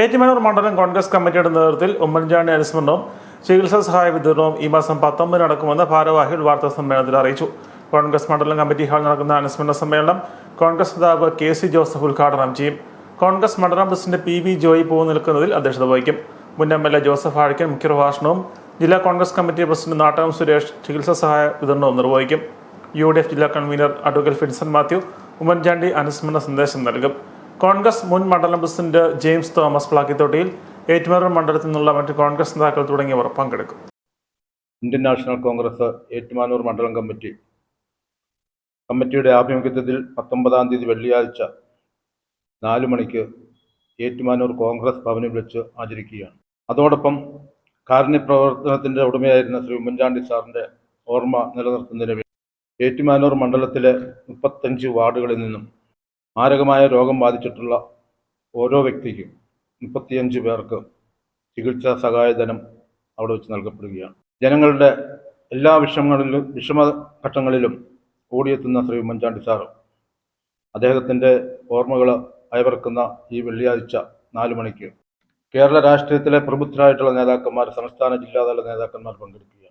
ഏറ്റുമാനൂർ മണ്ഡലം കോൺഗ്രസ് കമ്മിറ്റിയുടെ നേതൃത്വത്തിൽ ഉമ്മൻചാണ്ടി അനുസ്മരണവും ചികിത്സാ സഹായ വിതരണവും ഈ മാസം പത്തൊമ്പതിന് നടക്കുമെന്ന് ഭാരവാഹികൾ വാർത്താ സമ്മേളനത്തിൽ അറിയിച്ചു. കോൺഗ്രസ് മണ്ഡലം കമ്മിറ്റി ഹാളിൽ നടക്കുന്ന അനുസ്മരണ സമ്മേളനം കോൺഗ്രസ് നേതാവ് കെ സി ജോസഫ് ഉദ്ഘാടനം ചെയ്യും. കോൺഗ്രസ് മണ്ഡലം പ്രസിഡന്റ് പി വി ജോയി പൂ നിൽക്കുന്നതിൽ അധ്യക്ഷത വഹിക്കും. മുൻ M L A Joseph Azhikkan മുഖ്യപ്രഭാഷണവും ജില്ലാ കോൺഗ്രസ് കമ്മിറ്റി പ്രസിഡന്റ് നാട്ടകം സുരേഷ് ചികിത്സാ സഹായ വിതരണവും നിർവഹിക്കും. യു ഡി എഫ് ജില്ലാ convener advocate Finson Mathew Oommen Chandy അനുസ്മരണ സന്ദേശം നൽകും. കോൺഗ്രസ് മുൻ മണ്ഡലം president James Thomas Plakkithottiyil Ettumanoor മണ്ഡലത്തിൽ നിന്നുള്ള മറ്റ് കോൺഗ്രസ് നേതാക്കൾ തുടങ്ങിയവർ പങ്കെടുക്കും. ഇന്ത്യൻ നാഷണൽ കോൺഗ്രസ് ഏറ്റുമാനൂർ മണ്ഡലം കമ്മിറ്റി. കമ്മിറ്റിയുടെ ആഭിമുഖ്യത്തിൽ പത്തൊമ്പതാം തീയതി വെള്ളിയാഴ്ച നാല് മണിക്ക് ഏറ്റുമാനൂർ കോൺഗ്രസ് ഭവനിൽ വെച്ച് ആചരിക്കുകയാണ്. അതോടൊപ്പം കാരുണ്യ പ്രവർത്തനത്തിന്റെ ഉടമയായിരുന്ന ശ്രീ ഉമ്മൻചാണ്ടി സാറിന്റെ ഓർമ്മ നിലനിർത്തുന്നതിന് ഏറ്റുമാനൂർ മണ്ഡലത്തിലെ മുപ്പത്തഞ്ച് വാർഡുകളിൽ നിന്നും മാരകമായ രോഗം ബാധിച്ചിട്ടുള്ള ഓരോ വ്യക്തിക്കും മുപ്പത്തിയഞ്ച് പേർക്ക് ചികിത്സാ സഹായധനം അവിടെ വെച്ച് നൽകപ്പെടുകയാണ്. ജനങ്ങളുടെ എല്ലാ വിഷമങ്ങളിലും വിഷമഘട്ടങ്ങളിലും ഓടിയെത്തുന്ന ശ്രീ ഉമ്മൻചാണ്ടി സാർ അദ്ദേഹത്തിന്റെ ഓർമ്മകൾ അയവർക്കുന്ന ഈ വെള്ളിയാഴ്ച നാല് മണിക്ക് കേരള രാഷ്ട്രീയത്തിലെ പ്രബുദ്ധരായിട്ടുള്ള നേതാക്കന്മാർ സംസ്ഥാന ജില്ലാതല നേതാക്കന്മാർ പങ്കെടുക്കുകയാണ്.